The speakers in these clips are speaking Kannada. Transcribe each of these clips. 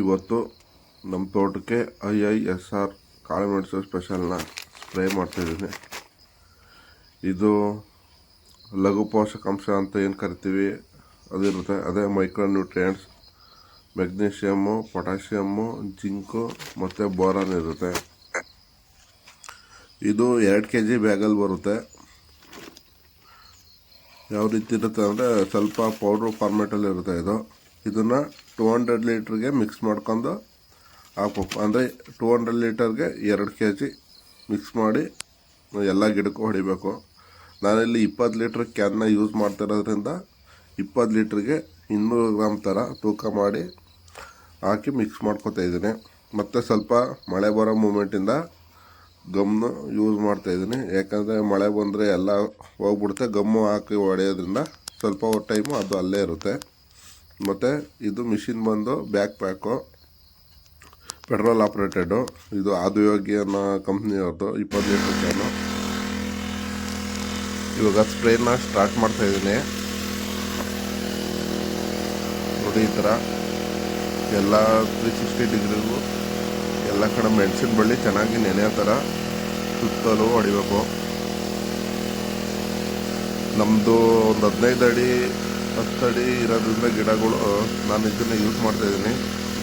ಇವತ್ತು ನಮ್ಮ ತೋಟಕ್ಕೆ ಐ ಐ ಎಸ್ ಆರ್ ಕಾಳುಮೆಣಸು ಸ್ಪೆಷಲ್ನ ಸ್ಪ್ರೇ ಮಾಡ್ತಾಯಿದ್ದೀನಿ ಇದು ಲಘು ಪೋಷಕಾಂಶ ಅಂತ ಏನು ಕರಿತೀವಿ ಅದಿರುತ್ತೆ. ಅದೇ micro nutrients magnesium, potassium, zinc ಮತ್ತು ಬೋರಾನ್ ಇರುತ್ತೆ. ಇದು ಎರಡು ಕೆ ಜಿ ಬ್ಯಾಗಲ್ಲಿ ಬರುತ್ತೆ. ಯಾವ ರೀತಿ ಇರುತ್ತೆ ಅಂದರೆ ಸ್ವಲ್ಪ ಪೌಡ್ರ್ ಫಾರ್ಮೇಟಲ್ಲಿ ಇರುತ್ತೆ ಇದು. ಇದನ್ನು ಟೂ ಹಂಡ್ರೆಡ್ ಲೀಟ್ರಿಗೆ ಮಿಕ್ಸ್ ಮಾಡ್ಕೊಂಡು ಹಾಕ್ಬೇಕು. ಅಂದರೆ ಟೂ ಹಂಡ್ರೆಡ್ ಲೀಟರ್ಗೆ ಎರಡು ಕೆ ಜಿ ಮಿಕ್ಸ್ ಮಾಡಿ ಎಲ್ಲ ಗಿಡಕ್ಕೂ ಹೊಡಿಬೇಕು. ನಾನಿಲ್ಲಿ ಇಪ್ಪತ್ತು ಲೀಟ್ರ್ ಕ್ಯಾನ್ನ ಯೂಸ್ ಮಾಡ್ತಿರೋದ್ರಿಂದ ಇಪ್ಪತ್ತು ಲೀಟ್ರಿಗೆ ಇನ್ನೂರು ಗ್ರಾಮ್ ಥರ ತೂಕ ಮಾಡಿ ಹಾಕಿ ಮಿಕ್ಸ್ ಮಾಡ್ಕೊತಾ ಇದ್ದೀನಿ. ಮತ್ತು ಸ್ವಲ್ಪ ಮಳೆ ಬರೋ ಮೂಮೆಂಟಿಂದ ಗಮ್ನು ಯೂಸ್ ಮಾಡ್ತಾ ಇದ್ದೀನಿ. ಯಾಕಂದರೆ ಮಳೆ ಬಂದರೆ ಎಲ್ಲ ಹೋಗ್ಬಿಡುತ್ತೆ. ಗಮ್ಮು ಹಾಕಿ ಹೊಡೆಯೋದ್ರಿಂದ ಸ್ವಲ್ಪ ಟೈಮು ಅದು ಅಲ್ಲೇ ಇರುತ್ತೆ. ಮತ್ತು ಇದು ಮಿಷಿನ್ ಬಂದು ಬ್ಯಾಕ್ ಪ್ಯಾಕು. ಪೆಟ್ರೋಲ್ ಆಪ್ರೇಟೆಡು. ಇದು ಆದಿಯೋಗಿ ಅನ್ನೋ ಕಂಪ್ನಿಯವ್ರದ್ದು ಇಪ್ಪತ್ತು ಲೀಟರ್ ಕ್ಯಾನು. ಇವಾಗ ಸ್ಪ್ರೇನ ಸ್ಟಾರ್ಟ್ ಮಾಡ್ತಾ ಇದ್ದೀನಿ. ನೋಡಿ ಈ ಥರ. ಎಲ್ಲ ತ್ರೀ ಸಿಕ್ಸ್ಟಿ ಡಿಗ್ರಿಗೂ ಎಲ್ಲ ಕಡೆ ಮೆಣಸಿನ ಬಳ್ಳಿ ಚೆನ್ನಾಗಿ ನೆನೆಯೋ ಥರ ಸುತ್ತಲೂ ಹೊಡಿಬೇಕು. ನಮ್ಮದು ಒಂದು ಹದಿನೈದು ಅಡಿ ಹತ್ತು ಅಡಿ ಇರೋದ್ರಿಂದ ಗಿಡಗಳು ನಾನು ಇದನ್ನು ಯೂಸ್ ಮಾಡ್ತಾಯಿದ್ದೀನಿ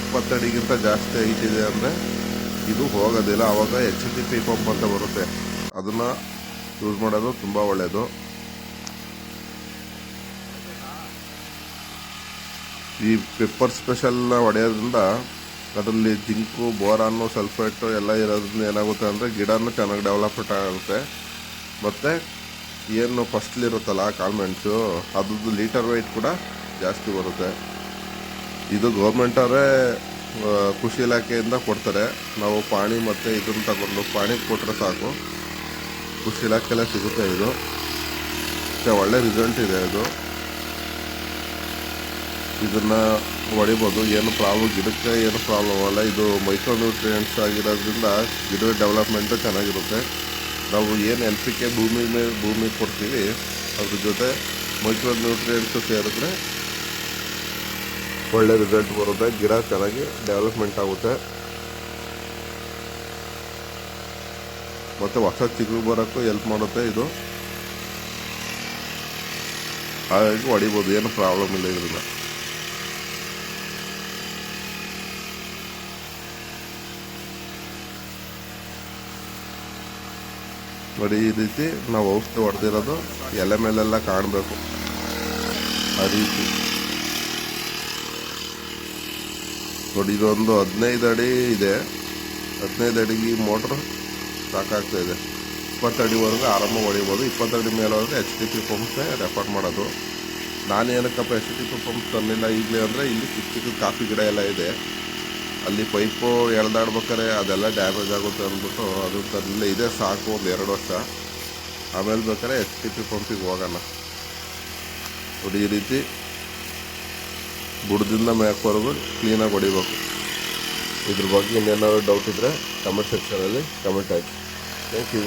ಇಪ್ಪತ್ತಡಿಗಿಂತ ಜಾಸ್ತಿ ಐಟಿದೆ ಅಂದರೆ ಇದು ಹೋಗೋದಿಲ್ಲ. ಆವಾಗ ಎಚ್ ಡಿ ಪಿ ಪಂಪ್ ಅಂತ ಬರುತ್ತೆ. ಅದನ್ನು ಯೂಸ್ ಮಾಡೋದು ತುಂಬ ಒಳ್ಳೆಯದು ಈ ಪೆಪ್ಪರ್ ಸ್ಪೆಷಲ್ನ ಹೊಡೆಯೋದ್ರಿಂದ ಅದರಲ್ಲಿ ಜಿಂಕು, ಬೋರಾನು ಸಲ್ಫೇಟು ಎಲ್ಲ ಇರೋದ್ರಿಂದ ಏನಾಗುತ್ತೆ ಅಂದರೆ ಗಿಡನೂ ಚೆನ್ನಾಗಿ ಡೆವಲಪ್ಮೆಂಟ್ ಆಗುತ್ತೆ. ಮತ್ತು ಏನು ಫಸ್ಟ್ಲಿರುತ್ತಲ್ಲ ಕಾಲ್ಮೆಂಟ್ಸು ಅದ್ರದ್ದು ಲೀಟರ್ ವೆಯ್ಟ್ ಕೂಡ ಜಾಸ್ತಿ ಬರುತ್ತೆ. ಇದು ಗೌರ್ಮೆಂಟವರೇ ಕೃಷಿ ಇಲಾಖೆಯಿಂದ ಕೊಡ್ತಾರೆ. ನಾವು ಪಾಣಿ ಮತ್ತು ಇದನ್ನು ತಗೊಂಡು ಪಾಣಿ ಕೊಟ್ಟರೆ ಸಾಕು. ಕೃಷಿ ಇಲಾಖೆಯಲ್ಲೇ ಸಿಗುತ್ತೆ ಇದು. ಒಳ್ಳೆ ರಿಸಲ್ಟ್ ಇದೆ ಇದು ಇದನ್ನು ಹೊಡಿಬೋದು. ಏನು ಪ್ರಾಬ್ಲಮ್ ಗಿಡಕ್ಕೆ ಏನು ಪ್ರಾಬ್ಲಮ್ ಅಲ್ಲ. ಇದು ಮೈಕ್ರೋ ನ್ಯೂಟ್ರಿಯೆಂಟ್ಸ್ ಆಗಿರೋದ್ರಿಂದ ಗಿಡದ ಡೆವಲಪ್ಮೆಂಟು ಚೆನ್ನಾಗಿರುತ್ತೆ. ನಾವು ಏನು ಎನ್ ಪಿ ಕೆ ಭೂಮಿ ಮೇಲೆ ಭೂಮಿ ಕೊಡ್ತೀವಿ, ಅದ್ರ ಜೊತೆ ಮೈಕ್ರೋ ನ್ಯೂಟ್ರಿಯೆಂಟ್ಸು ಸೇರಿದ್ರೆ ಒಳ್ಳೆ ರಿಸಲ್ಟ್ ಬರುತ್ತೆ. ಗಿಡ ಚೆನ್ನಾಗಿ ಡೆವಲಪ್ಮೆಂಟ್ ಆಗುತ್ತೆ. ಮತ್ತು ಹೊಸ ಚಿಗುರು ಬರೋಕ್ಕೂ ಎಲ್ಪ್ ಮಾಡುತ್ತೆ ಇದು. ಹಾಗಾಗಿ ಹೊಡಿಬೋದು, ಏನು ಪ್ರಾಬ್ಲಮ್ ಇಲ್ಲ ಇದರಿಂದ. ನೋಡಿ ಈ ರೀತಿ ನಾವು ಔಷಧಿ ಹೊಡೆದಿರೋದು ಎಲೆ ಮೇಲೆಲ್ಲ ಕಾಣಬೇಕು. ಆ ರೀತಿ. ನೋಡಿ, ಇದೊಂದು ಹದಿನೈದು ಅಡಿ ಇದೆ. ಹದಿನೈದು ಅಡಿಗೆ ಮೋಟ್ರ್ ಸಾಕಾಗ್ತಾ ಇದೆ. ಇಪ್ಪತ್ತು ಅಡಿವರೆಗೂ ಆರಾಮ ಹೊಡಿಬೋದು. ಇಪ್ಪತ್ತು ಅಡಿ ಮೇಲೆ ಹೋದರೆ ಎಚ್ ಡಿ ಪಿ ಪಂಪ್ಸೇ ರೆಫರ್ ಮಾಡೋದು. ನಾನು ಏನಕ್ಕಪ್ಪ ಎಚ್ ಡಿ ಪಿ ಪಂಪ್ ತರಲಿಲ್ಲ ಈಗಲೇ ಅಂದರೆ ಇಲ್ಲಿ ಚಿಕ್ಕ ಚಿಕ್ಕ ಕಾಫಿ ಗಿಡ ಎಲ್ಲ ಇದೆ. ಅಲ್ಲಿ ಪೈಪು ಎಳ್ದಾಡ್ಬೇಕಾರೆ ಅದೆಲ್ಲ ಡ್ಯಾಮೇಜ್ ಆಗುತ್ತೆ ಅಂದ್ಬಿಟ್ಟು ಅದು ತರಲಿಲ್ಲ ಇದೆ ಸಾಕು ಒಂದು ಎರಡು ವರ್ಷ. ಆಮೇಲೆ ಬೇಕಾದ್ರೆ ಎಚ್ ಟಿ ಪಿ ಪಂಪಿಗೆ ಹೋಗೋಣ. ನೋಡಿ ಈ ರೀತಿ ಬುಡದಿಂದ ಮೇಲ್ವರೆಗೂ ಕ್ಲೀನಾಗಿ ಹೊಡಿಬೇಕು. ಇದ್ರ ಬಗ್ಗೆ ಇನ್ನೇನಾದ್ರು ಡೌಟ್ ಇದ್ದರೆ ಕಮೆಂಟ್ ಸೆಕ್ಷನಲ್ಲಿ ಕಮೆಂಟ್ ಹಾಕಿ. Thank you